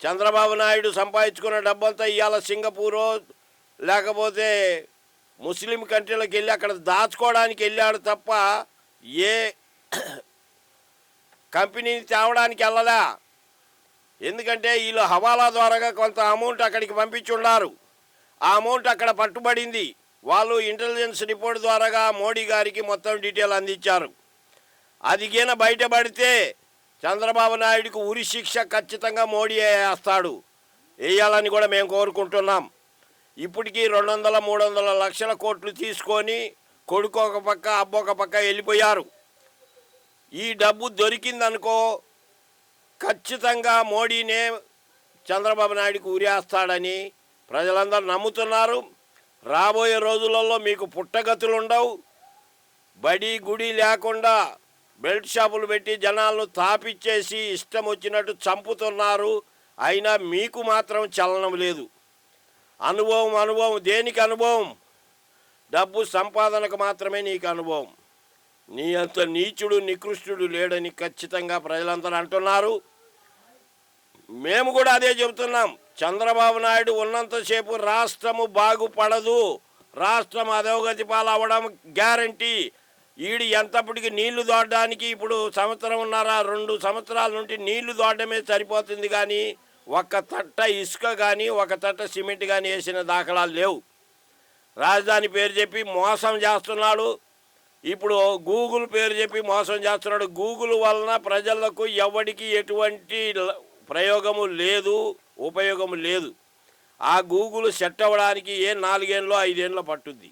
చంద్రబాబు నాయుడు సంపాదించుకున్న డబ్బంతా ఇవాళ సింగపూరో లేకపోతే ముస్లిం కంట్రీలకు వెళ్ళి అక్కడ దాచుకోవడానికి వెళ్ళాడు తప్ప ఏ కంపెనీని తేవడానికి వెళ్ళలా. ఎందుకంటే వీళ్ళు హవాలా ద్వారాగా కొంత అమౌంట్ అక్కడికి పంపించి ఉన్నారు ఆ అమౌంట్ అక్కడ పట్టుబడింది. వాళ్ళు ఇంటెలిజెన్స్ రిపోర్ట్ ద్వారాగా మోడీ గారికి మొత్తం డీటెయిల్ అందించారు. అది గిన బయటపడితే చంద్రబాబు నాయుడుకు ఉరి శిక్ష ఖచ్చితంగా మోడీ వేస్తాడు? వేయాలని కూడా మేము కోరుకుంటున్నాం. ఇప్పటికీ రెండు వందల మూడు వందల లక్షల కోట్లు తీసుకొని కొడుకు ఒక పక్క అబ్బో ఒక పక్క వెళ్ళిపోయారు. ఈ డబ్బు దొరికిందనుకో ఖచ్చితంగా మోడీనే చంద్రబాబు నాయుడుకు ఉరేస్తాడని ప్రజలందరూ నమ్ముతున్నారు. రాబోయే రోజులలో మీకు పుట్టగతులు ఉండవు బడి గుడి లేకుండా బెల్ట్ షాపులు పెట్టి జనాలను తాపిచ్చేసి ఇష్టం వచ్చినట్టు చంపుతున్నారు. అయినా మీకు మాత్రం చలనం లేదు. అనుభవం అనుభవం. దేనికి అనుభవం? డబ్బు సంపాదనకు మాత్రమే నీకు అనుభవం. నీ అంత నీచుడు నికృష్టుడు లేడని ఖచ్చితంగా ప్రజలందరూ అంటున్నారు. మేము కూడా అదే చెబుతున్నాం. చంద్రబాబు నాయుడు ఉన్నంతసేపు రాష్ట్రము బాగుపడదు. రాష్ట్రం అధోగతి పాలవడం గ్యారంటీ. ఈడు ఎంతప్పటికి నీళ్ళు దోడడానికి ఇప్పుడు సంవత్సరంన్నర రెండు సంవత్సరాల నుండి నీళ్ళు దోడమే సరిపోతుంది కానీ ఒక తట్ట ఇసుక కానీ ఒక తట్ట సిమెంట్ కానీ వేసిన దాఖలాలు లేవు. రాజధాని పేరు చెప్పి మోసం చేస్తున్నాడు. ఇప్పుడు గూగుల్ పేరు చెప్పి మోసం చేస్తున్నాడు. గూగుల్ వలన ప్రజలకు ఎవరికి ఎటువంటి ప్రయోగము లేదు ఉపయోగము లేదు. ఆ గూగుల్ సెట్ అవ్వడానికి ఏ నాలుగేళ్ళు ఐదేళ్ళు పట్టుద్ది.